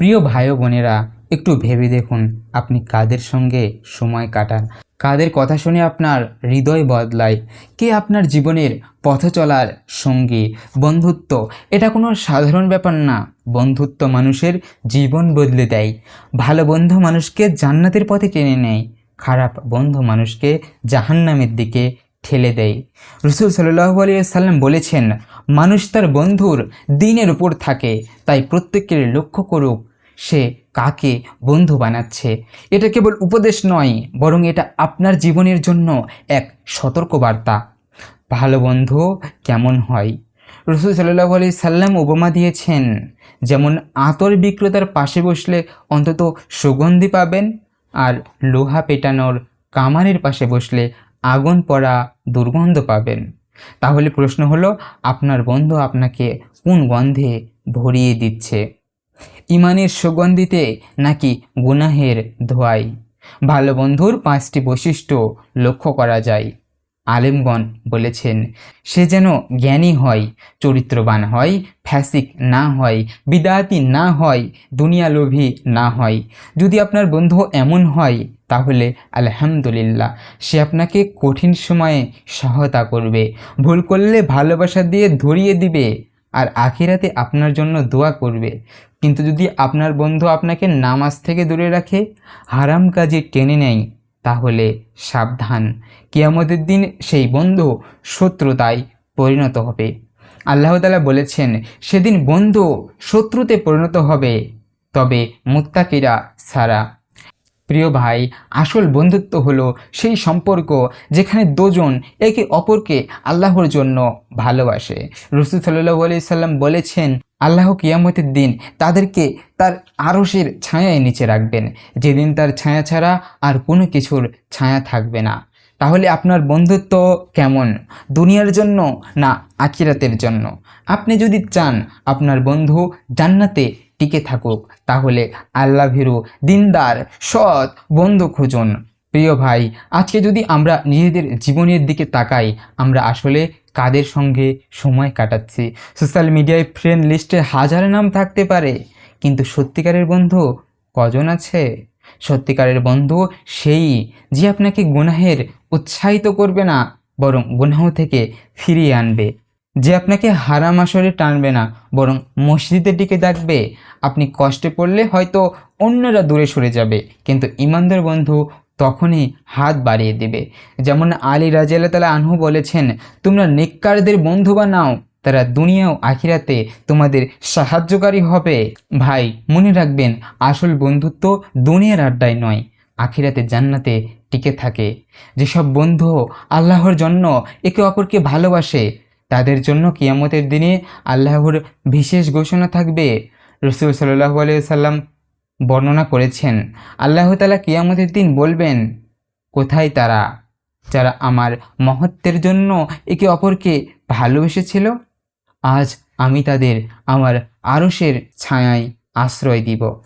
প্রিয় ভাই বোনেরা, একটু ভেবে দেখুন আপনি কাদের সঙ্গে সময় কাটান। কাদের কথা শুনে আপনার হৃদয় বদলায়। কে আপনার জীবনের পথ চলার সঙ্গী? বন্ধুত্ব, এটা কোনো সাধারণ ব্যাপার না। বন্ধুত্ব মানুষের জীবন বদলে দেয়। ভালো বন্ধু মানুষকে জান্নাতের পথে টেনে নেয়। খারাপ বন্ধু মানুষকে জাহান্নামের দিকে ঠেলে দেয়। রসুল সাল্লাহ সাল্লাম বলেছেন, মানুষ তার বন্ধুর দিনের উপর থাকে, তাই প্রত্যেকের লক্ষ্য করুক সে কাকে বন্ধু বানাচ্ছে? এটা কেবল উপদেশ নয়, বরং এটা আপনার জীবনের জন্য এক সতর্কবার্তা। ভালো বন্ধু কেমন হয়? রসুল সাল্লাহ আলি সাল্লাম উপমা দিয়েছেন, যেমন আতর বিক্রেতার পাশে বসলে অন্তত সুগন্ধি পাবেন, আর লোহা পেটানোর কামারের পাশে বসলে আগুন পড়া দুর্গন্ধ পাবেন। তাহলে প্রশ্ন হলো, আপনার বন্ধু আপনাকে কোন গন্ধে ভরিয়ে দিচ্ছে? ইমানের সুগন্ধিতে নাকি গুনাহের ধোয়াই। ভালো বন্ধুর পাঁচটি বৈশিষ্ট্য লক্ষ্য করা যায়। আলেমগণ বলেছেন, সে যেন জ্ঞানী হয়, চরিত্রবান হয়, ফ্যাসিক না হয় বিদায়াতি না হয়, দুনিয়ালোভী না হয়। যদি আপনার বন্ধু এমন হয়, তাহলে আলহামদুলিল্লাহ, সে আপনাকে কঠিন সময়ে সহায়তা করবে। ভুল করলে ভালোবাসা দিয়ে ধরিয়ে দিবে। আর আখিরাতে আপনার জন্য দোয়া করবে। কিন্তু যদি আপনার বন্ধু আপনাকে নামাজ থেকে দূরে রাখে, হারাম কাজে টেনে নেয়, তাহলে সাবধান। কিয়ামতের দিন সেই বন্ধু শত্রুতায় পরিণত হবে। আল্লাহ তালা বলেছেন, সেদিন বন্ধু শত্রুতে পরিণত হবে, তবে মুত্তাকিরা ছাড়া প্রিয় ভাই, আসল বন্ধুত্ব হলো সেই সম্পর্ক যেখানে দুজন একে অপরকে আল্লাহর জন্য ভালোবাসে। রসুল সাল্লাহ আলি সাল্লাম বলেছেন, আল্লাহ কিয়ামতের দিন তাদেরকে তার আরসের ছায়ায় নিচে রাখবেন। যেদিন তার ছায়া ছাড়া আর কোনো কিছুর ছায়া থাকবে না। তাহলে আপনার বন্ধুত্ব কেমন? দুনিয়ার জন্য না আখিরাতের জন্য? আপনি যদি চান আপনার বন্ধু জান্নাতে টিকে থাকুক। তাহলে আল্লাহ ভীরু, দিনদার, সৎ বন্ধু খুঁজুন। প্রিয় ভাই, আজকে যদি আমরা নিজেদের জীবনের দিকে তাকাই, আমরা আসলে কাদের সঙ্গে সময় কাটাচ্ছি? সোশ্যাল মিডিয়ায় ফ্রেন্ড লিস্টে হাজার নাম থাকতে পারে, কিন্তু সত্যিকারের বন্ধু কজন আছে? সত্যিকারের বন্ধু সেই যে আপনাকে গুনাহের উৎসাহিত করবে না, বরং গুনাহ থেকে ফিরিয়ে আনবে। যে আপনাকে হারাম আসরে টানবে না, বরং মসজিদের দিকে ডাকবে। আপনি কষ্টে পড়লে হয়তো অন্যরা দূরে সরে যাবে, কিন্তু ইমানদার বন্ধু তখনই হাত বাড়িয়ে দেবে। যেমন আলী রাজিয়াল্লাহ তালা আনহু বলেছেন, তোমরা নেককারদের বন্ধু বানাও, তারা দুনিয়া ও আখিরাতে তোমাদের সাহায্যকারী হবে। ভাই, মনে রাখবেন, আসল বন্ধুত্ব দুনিয়ার আড্ডায় নয়, আখিরাতে জান্নাতে টিকে থাকে। যেসব বন্ধু আল্লাহর জন্য একে অপরকে ভালোবাসে তাদের জন্য কিয়ামতের দিনে আল্লাহর বিশেষ ঘোষণা থাকবে। রসুল সাল্লাহ সাল্লাম বর্ণনা করেছেন, আল্লাহ তালা কিয়ামতের দিন বলবেন, কোথায় তারা? যারা আমার মহত্বের জন্য একে অপরকে ভালোবেসেছিল? আজ আমি তাদের আমার আরসের ছায়ায় আশ্রয় দিব।